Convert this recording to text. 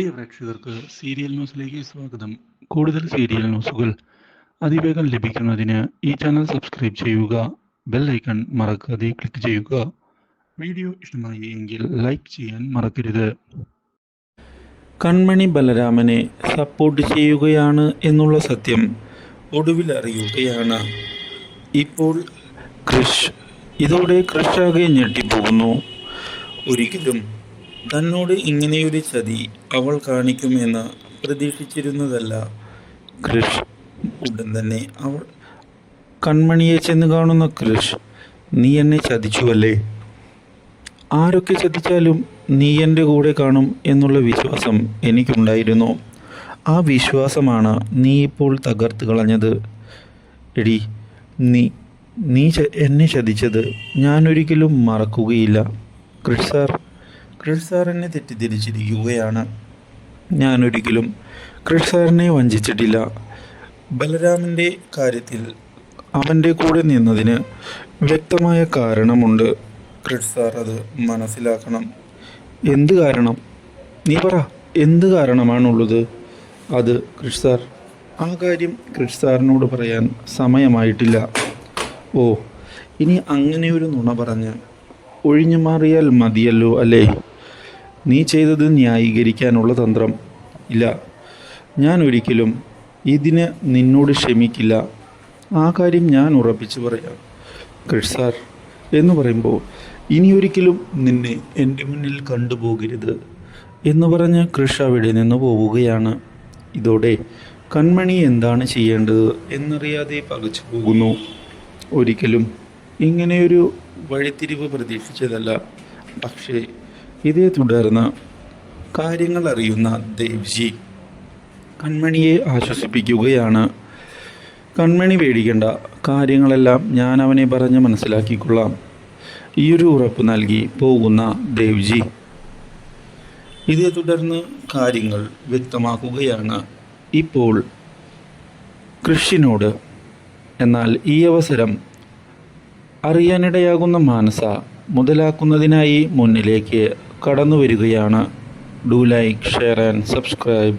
പ്രിയ പ്രേക്ഷകർക്ക് സീരിയൽ ന്യൂസിലേക്ക് സ്വാഗതം. കൂടുതൽ സീരിയൽ ന്യൂസുകൾ അതിവേഗം ലഭിക്കുന്നതിന് ഈ ചാനൽ സബ്സ്ക്രൈബ് ചെയ്യുക ബെൽ ഐക്കൺ മറക്കാതെ ക്ലിക്ക് ചെയ്യുക. വീഡിയോ ഇഷ്ടമായി എങ്കിൽ ലൈക്ക് ചെയ്യാൻ മറക്കരുത്. കൺമണി ബലരാമനെ സപ്പോർട്ട് ചെയ്യുകയാണ് എന്നുള്ള സത്യം ഒടുവിൽ അറിയുകയാണ്. ഇപ്പോൾ കൃഷ് ഇതോടെ കൃഷാകെ ഞെട്ടിപ്പോകുന്നു. ഒരിക്കലും തന്നോട് ഇങ്ങനെയൊരു ചതി അവൾ കാണിക്കുമെന്ന് പ്രതീക്ഷിച്ചിരുന്നതല്ല. കൃഷ്. ഉടൻ തന്നെ അവൾ കൺമണിയെ ചെന്ന് കാണുന്ന കൃഷ് നീ എന്നെ ചതിച്ചുവല്ലേ? ആരൊക്കെ ചതിച്ചാലും നീ എന്റെ കൂടെ കാണും എന്നുള്ള വിശ്വാസം എനിക്കുണ്ടായിരുന്നു. ആ വിശ്വാസമാണ് നീ ഇപ്പോൾ തകർത്ത് കളഞ്ഞത്. എടി നീ നീ എന്നെ ചതിച്ചത് ഞാനൊരിക്കലും മറക്കുകയില്ല. കൃഷ് സാർ കൃഷ് സാറിനെ തെറ്റിദ്ധരിച്ചിരിക്കുകയാണ്. ഞാനൊരിക്കലും കൃഷ് സാറിനെ വഞ്ചിച്ചിട്ടില്ല. ബലരാമന്റെ കാര്യത്തിൽ അവന്റെ കൂടെ നിന്നതിന് വ്യക്തമായ കാരണമുണ്ട്. ക്രിഷ് സാർ അത് മനസ്സിലാക്കണം. എന്ത് കാരണം? നീ പറ എന്ത് കാരണമാണുള്ളത്? അത് ക്രിഷ് സാർ ആ കാര്യം ക്രിഷ് സാറിനോട് പറയാൻ സമയമായിട്ടില്ല. ഓ ഇനി അങ്ങനെയൊരു നുണ പറഞ്ഞ് ഒഴിഞ്ഞു മാറിയാൽ മതിയല്ലോ അല്ലേ? നീ ചെയ്തത് ന്യായീകരിക്കാനുള്ള തന്ത്രം ഇല്ല. ഞാൻ ഒരിക്കലും ഇതിന് നിന്നോട് ക്ഷമിക്കില്ല. ആ കാര്യം ഞാൻ ഉറപ്പിച്ചു പറയാം. കൃഷ്സാർ എന്ന് പറയുമ്പോൾ ഇനിയൊരിക്കലും നിന്നെ എന്റെ മുന്നിൽ കണ്ടുപോകരുത് എന്ന് പറഞ്ഞ് കൃഷ അവിടെ നിന്ന് പോവുകയാണ്. ഇതോടെ കൺമണി എന്താണ് ചെയ്യേണ്ടത് എന്നറിയാതെ പകച്ചു പോകുന്നു. ഒരിക്കലും ഇങ്ങനെയൊരു വഴിത്തിരിവ് പ്രതീക്ഷിച്ചതല്ല. പക്ഷേ ഇതേ തുടർന്ന് കാര്യങ്ങൾ അറിയുന്ന ദേവ്ജി കൺമണിയെ ആശ്വസിപ്പിക്കുകയാണ്. കൺമണി പേടിക്കേണ്ട കാര്യങ്ങളെല്ലാം ഞാൻ അവനെ പറഞ്ഞ് മനസ്സിലാക്കിക്കൊള്ളാം. ഈയൊരു ഉറപ്പ് നൽകി പോകുന്ന ദേവ്ജി. ഇതേ തുടർന്ന് കാര്യങ്ങൾ വ്യക്തമാക്കുകയാണ്. ഇപ്പോൾ കൃഷിനോട് എന്നാൽ ഈ അവസരം അറിയാനിടയാകുന്ന മാനസ മുതലാക്കുന്നതിനായി മുന്നിലേക്ക് കടന്നു വരികയാണ് do like share and subscribe